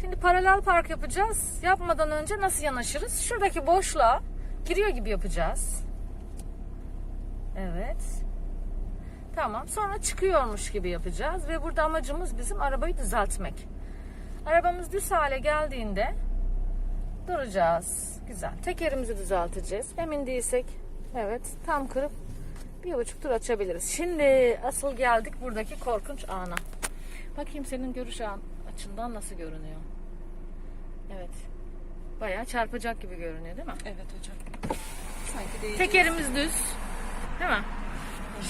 Şimdi paralel park yapacağız. Yapmadan önce nasıl yanaşırız? Şuradaki boşluğa giriyor gibi yapacağız. Evet. Tamam. Sonra çıkıyormuş gibi yapacağız ve burada amacımız bizim arabayı düzeltmek. Arabamız düz hale geldiğinde duracağız. Güzel. Tekerimizi düzelteceğiz. Emin değilsek evet tam kırıp bir buçuk tur açabiliriz. Şimdi asıl geldik buradaki korkunç ana. Bakayım senin görüş an açından nasıl görünüyor. Evet. Bayağı çarpacak gibi görünüyor değil mi? Evet hocam. Sanki değil. Tekerimiz düz. Değil mi?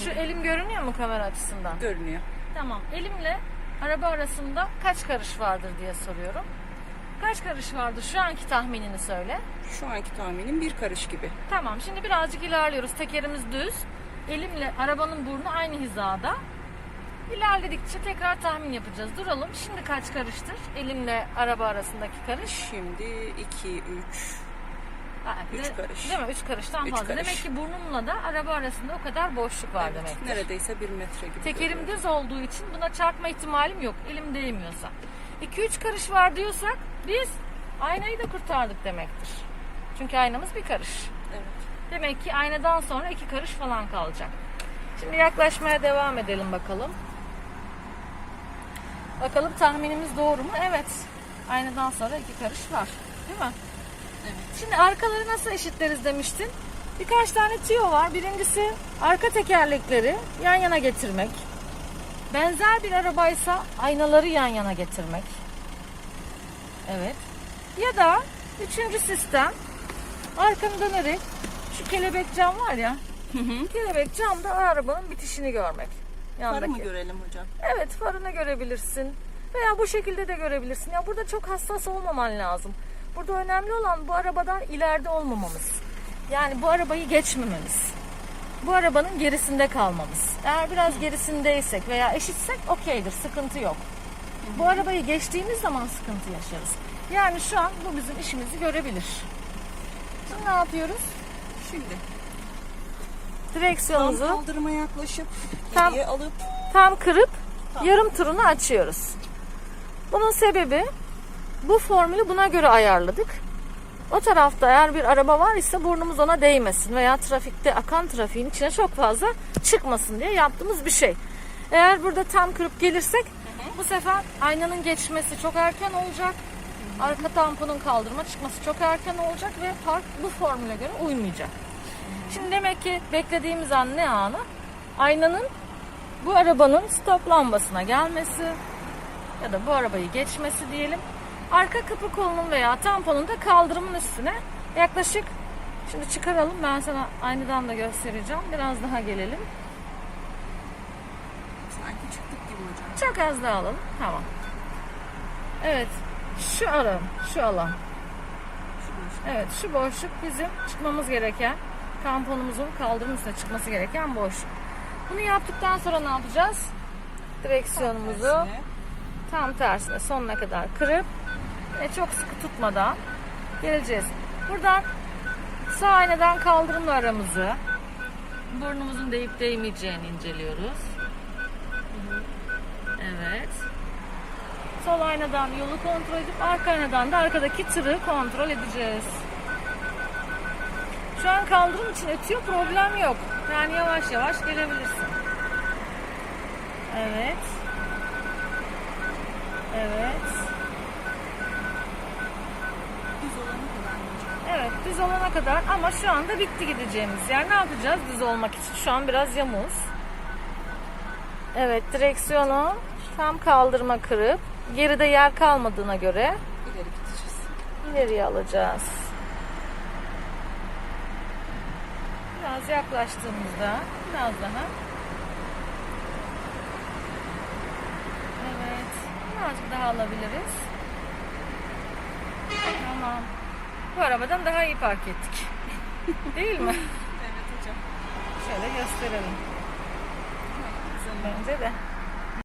Şu elim görünüyor mu kamera açısından? görünüyor. Tamam. Elimle araba arasında kaç karış vardır diye soruyorum. Kaç karış vardır? Şu anki tahminini söyle. Şu anki tahminim bir karış gibi. Tamam. Şimdi birazcık ilerliyoruz. Tekerimiz düz. Elimle arabanın burnu aynı hizada. İlerledikçe tekrar tahmin yapacağız. Duralım. Şimdi kaç karıştır? Elimle araba arasındaki karış. Şimdi 2, 3, Ha, Üç ne- karış. Değil mi? Üç karıştan Üç fazla. karış. Demek ki burnumla da araba arasında o kadar boşluk var demek. neredeyse bir metre gibi. Tekerim görünüyor. düz olduğu için buna çarpma ihtimalim yok. Elim değmiyorsa. 2-3 karış var diyorsak biz aynayı da kurtardık demektir. Çünkü aynamız bir karış. Evet. Demek ki aynadan sonra iki karış falan kalacak. Şimdi yaklaşmaya devam edelim bakalım. Bakalım tahminimiz doğru mu? Evet. Aynadan sonra iki karış var. Değil mi? Evet. Şimdi arkaları nasıl eşitleriz demiştin. Birkaç tane tüyo var. Birincisi arka tekerlekleri yan yana getirmek. Benzer bir arabaysa aynaları yan yana getirmek. Evet. Ya da üçüncü sistem arkanı dönerek şu kelebek cam var ya. kelebek camda arabanın bitişini görmek. Farı mı Yandaki. görelim hocam? Evet farını görebilirsin. Veya bu şekilde de görebilirsin. Ya burada çok hassas olmaman lazım. Burada önemli olan bu arabadan ileride olmamamız. Yani bu arabayı geçmememiz. Bu arabanın gerisinde kalmamız. Eğer biraz gerisindeysek veya eşitsek okeydir, sıkıntı yok. Bu arabayı geçtiğimiz zaman sıkıntı yaşarız. Yani şu an bu bizim işimizi görebilir. Şimdi ne yapıyoruz? Şimdi tam Direksiyonumuzu kaldırıma yaklaşıp Tam- geriye alıp tam kırıp yarım turunu açıyoruz. Bunun sebebi bu formülü buna göre ayarladık. O tarafta eğer bir araba var ise burnumuz ona değmesin veya trafikte akan trafiğin içine çok fazla çıkmasın diye yaptığımız bir şey. Eğer burada tam kırıp gelirsek bu sefer aynanın geçmesi çok erken olacak. Arka tamponun kaldırma çıkması çok erken olacak ve park bu formüle göre uymayacak. Şimdi demek ki beklediğimiz an ne anı? Aynanın bu arabanın stop lambasına gelmesi ya da bu arabayı geçmesi diyelim. Arka kapı kolunun veya tamponun da kaldırımın üstüne yaklaşık şimdi çıkaralım ben sana aynadan da göstereceğim. Biraz daha gelelim. sanki çıktık gibi hocam. Çok az daha alalım. Tamam. Evet. Şu alan, şu alan. Şu Evet, şu boşluk bizim çıkmamız gereken, tamponumuzun kaldırım üstüne çıkması gereken boşluk. Bunu yaptıktan sonra ne yapacağız? Direksiyonumuzu tersine. tam tersine sonuna kadar kırıp ve çok sıkı tutmadan geleceğiz. Buradan sağ aynadan kaldırımla aramızı burnumuzun değip değmeyeceğini inceliyoruz. Evet. Sol aynadan yolu kontrol edip arka aynadan da arkadaki tırı kontrol edeceğiz. Şu an kaldırım için ötüyor problem yok. Yani yavaş yavaş gelebilirsin. Evet. Evet. Düz olana kadar? Evet düz olana kadar ama şu anda bitti gideceğimiz yer. Ne yapacağız düz olmak için? Şu an biraz yamuz. Evet direksiyonu tam kaldırma kırıp geride yer kalmadığına göre İleri gideceğiz. ileriye alacağız. Biraz yaklaştığımızda biraz daha. Evet. Birazcık daha alabiliriz. Tamam. Bu arabadan daha iyi park ettik. Değil mi? Evet hocam. Şöyle gösterelim. Bence de.